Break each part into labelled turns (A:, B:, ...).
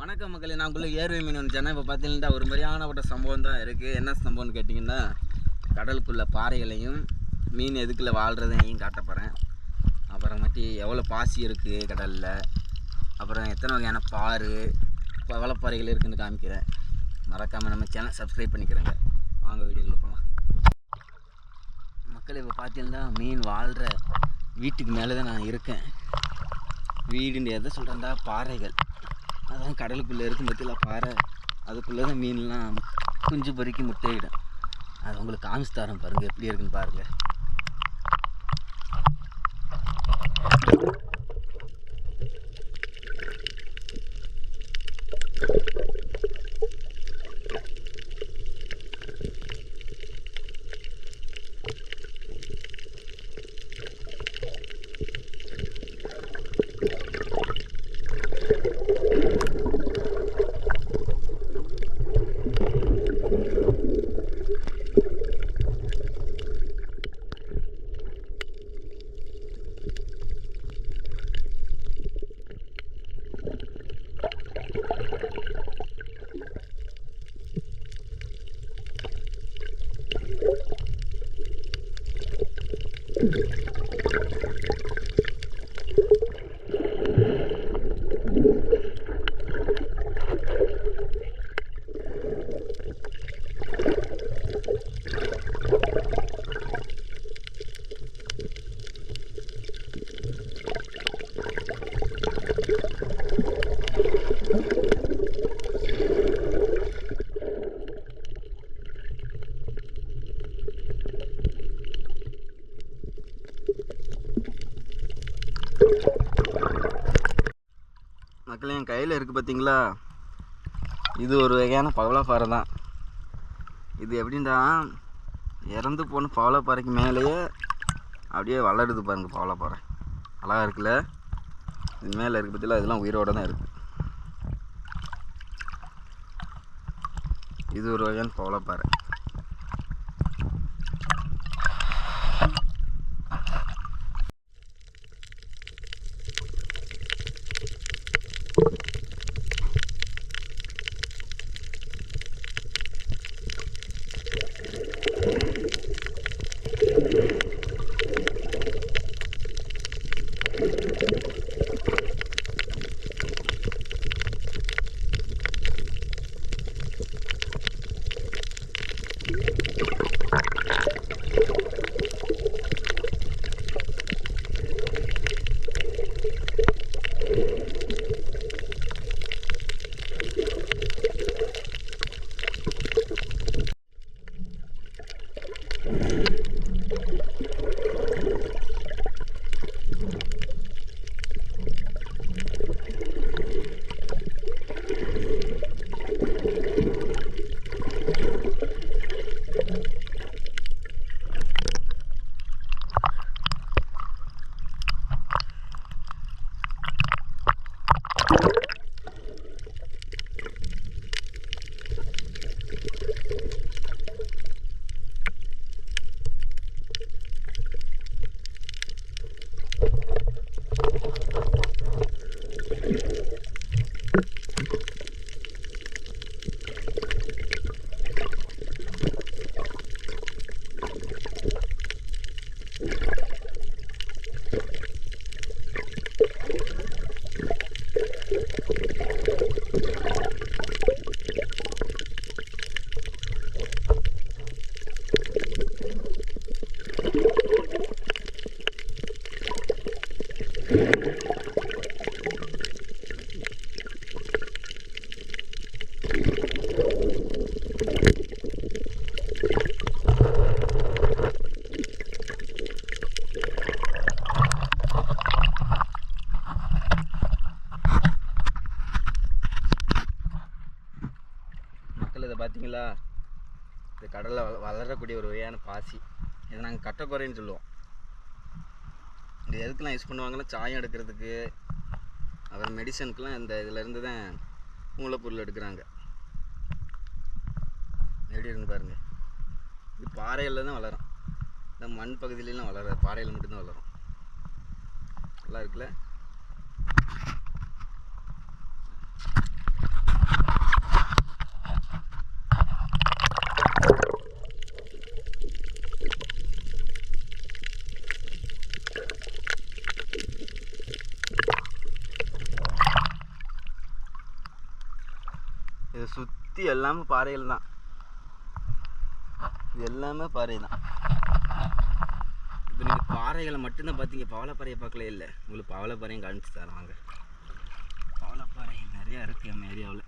A: வணக்கம் மக்களே நான் உள்ள ஏர்வே மீன் வந்துச்சேன்னா இப்போ பார்த்தீங்கன்னா ஒரு மாதிரியான ஒரு சம்பவம் தான் இருக்குது என்ன சம்பவம்னு கேட்டிங்கன்னா கடலுக்குள்ள பாறைகளையும் மீன் எதுக்குள்ள வாழ்கிறதையும் காட்ட போகிறேன் அப்புறமேட்டி எவ்வளோ பாசி இருக்குது கடலில்? அப்புறம் எத்தனை வகையான பாறு? வளப்பாறைகள் இருக்குதுன்னு காமிக்கிறேன். மறக்காமல் நம்ம சேனல் சப்ஸ்கிரைப் பண்ணிக்கிறேங்க. வாங்க வீடியோவில் போகலாம் மக்கள் இப்போ பார்த்தீங்கன்னா மீன் வாழ்கிற வீட்டுக்கு மேலே தான் நான் இருக்கேன். வீடுன்னு எதை சொல்கிறேன்டா பாறைகள். அதான் கடலுக்குள்ளே இருக்கும் பற்றில பாறை. அதுக்குள்ளே தான் மீன்லாம் குஞ்சு பொறுக்கி முட்டையிடும். அது உங்களுக்கு காமிச்சு தரேன் பாருங்கள் எப்படி இருக்குன்னு பாருங்கள் மக்கள் என் கையில் இருக்குது பார்த்தீங்களா இது ஒரு வகையான பவளப்பாறை தான். இது எப்படின்னா இறந்து போன பவளப்பாறைக்கு மேலேயே அப்படியே வளருது பாருங்க பவளப்பாறை அழகாக இருக்குல்ல? இது மேலே இருக்குது பார்த்தீங்களா இதெல்லாம் உயிரோடு தான் இருக்குது இது ஒரு வகையான பவளப்பாறை Thank you. கடலில் வள வளரக்கூடிய ஒரு வகையான பாசி. இதை நாங்கள் கட்டக்குறைன்னு சொல்லுவோம். இது எதுக்கெலாம் யூஸ் பண்ணுவாங்கன்னா சாயம் எடுக்கிறதுக்கு அப்புறம் மெடிசனுக்கெலாம் இந்த இதிலேருந்து தான் மூலப்பொருள் எடுக்கிறாங்க. எப்படி இருந்து பாருங்க. இது பாறையில் தான் வளரும். இந்த மண் பகுதியிலலாம் வளராது. பாறையில் மட்டும்தான் வளரும். நல்லா இருக்குல்ல? சுற்றி எல்லாமே பாறைகள் தான். இது எல்லாமே பாறை தான். இப்போ நீங்கள் பாறைகளை மட்டும்தான் பார்த்தீங்க பவளப்பாறையை பார்க்கல இல்லை? உங்களுக்கு பவளப்பாறையும் காமிச்சு தரேன் வாங்க. பவளப்பாறை நிறையா இருக்குது நம்ம ஏரியாவில்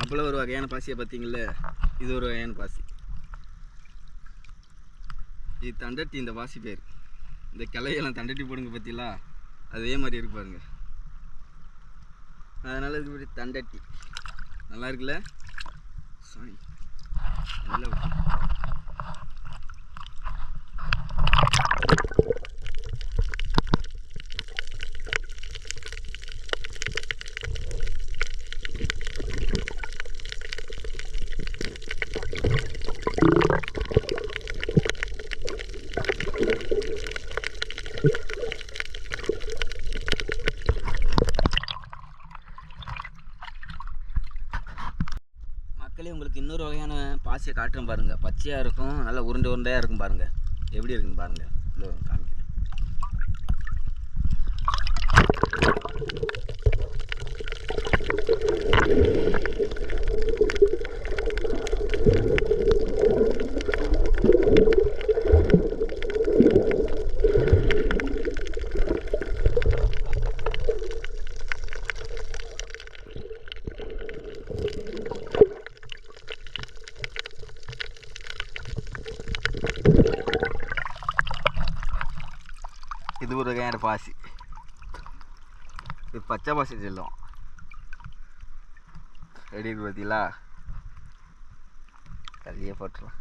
A: அப்போல ஒரு வகையான பாசியை பார்த்தீங்கள இது ஒரு வகையான பாசி. இது தண்டட்டி இந்த பாசி பேர். இந்த கிளையெல்லாம் தண்டட்டி போடுங்க பார்த்தீங்களா? அதே மாதிரி இருக்கு பாருங்க. அதனால் இதுக்கு பேர் தண்டட்டி. நல்லா இருக்குல்ல? சாரி நல்லா மக்களே உங்களுக்கு இன்னொரு வகையான பாசியை காட்டுறேன் பாருங்கள் பச்சையாக இருக்கும் நல்லா உருண்டை உருண்டையாக இருக்கும் பாருங்கள் எப்படி இருக்குன்னு பாருங்கள் இதோ காமிக்கிறேன் இது ஒரு வகையான பாசி. இது பச்சை பாசி செல்லும். எப்படி பார்த்தீங்களா கல்லியே போட்டுருலாம்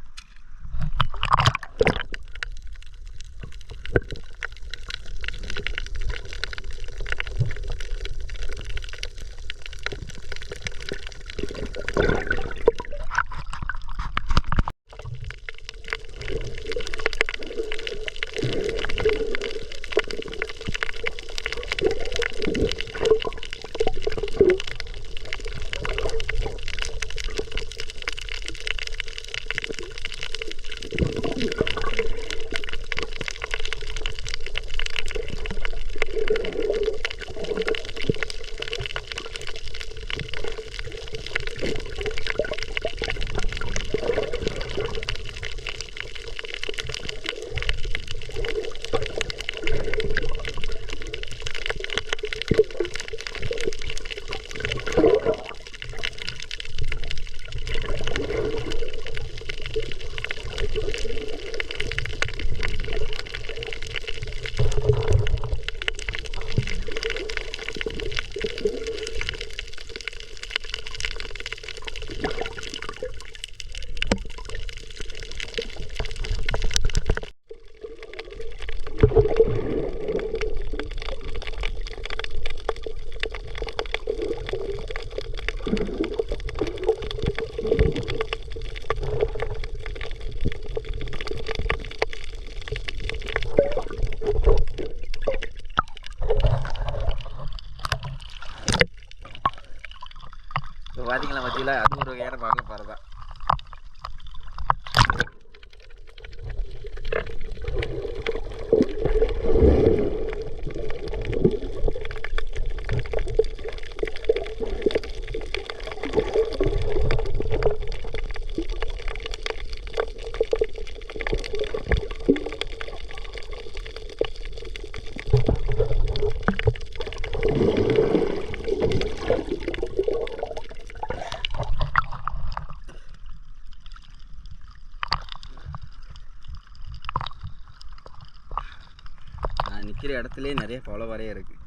A: நிற்கிற இடத்துலே நிறைய பவளப்பாறையாக இருக்குது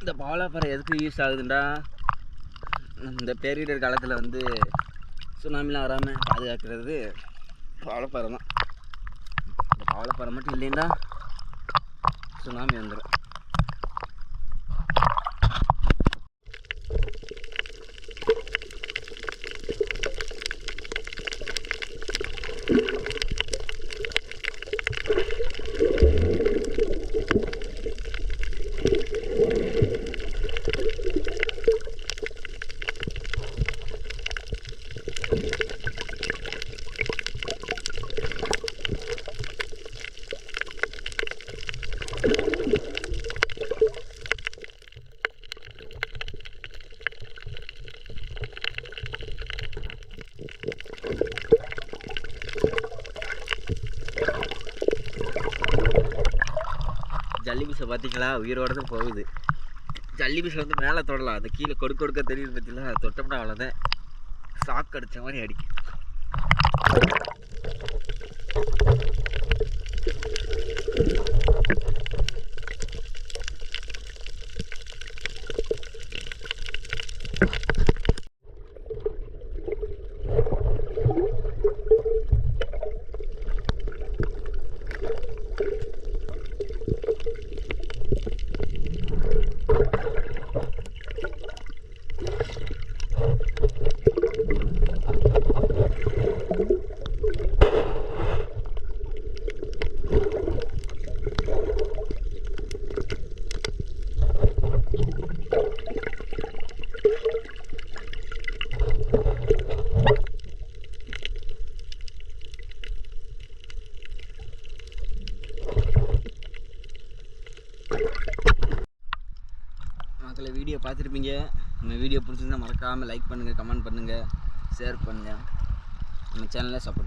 A: இந்த பவளப்பாறை எதுக்கு யூஸ் ஆகுதுண்டா? இந்த பேரிடர் காலத்தில் வந்து சுனாமிலாம் வராமல் பாதுகாக்கிறது பவளப்பாறை தான். இந்த பவளப்பாறை மட்டும் இல்லைன்னா சுனாமி வந்துடும் ஜல்லி பீஸை பார்த்தீங்களா? உயிரோட தான் போகுது. ஜல்லி பீஸ் வந்து மேலே தொடலாம். அது கீழே கொடுக்க கொடுக்க தெரியுது பார்த்தீங்களா? தொட்டோம்னா அவ்வளோதான் ஷாக் அடிச்ச மாதிரி அடிக்கும் மக்களை வீடியோ பார்த்துருப்பீங்க. நம்ம வீடியோ பிடிச்சிருந்தா மறக்காமல் லைக் பண்ணுங்கள் கமெண்ட் பண்ணுங்கள் ஷேர் பண்ணுங்கள் நம்ம சேனலை சப்போர்ட்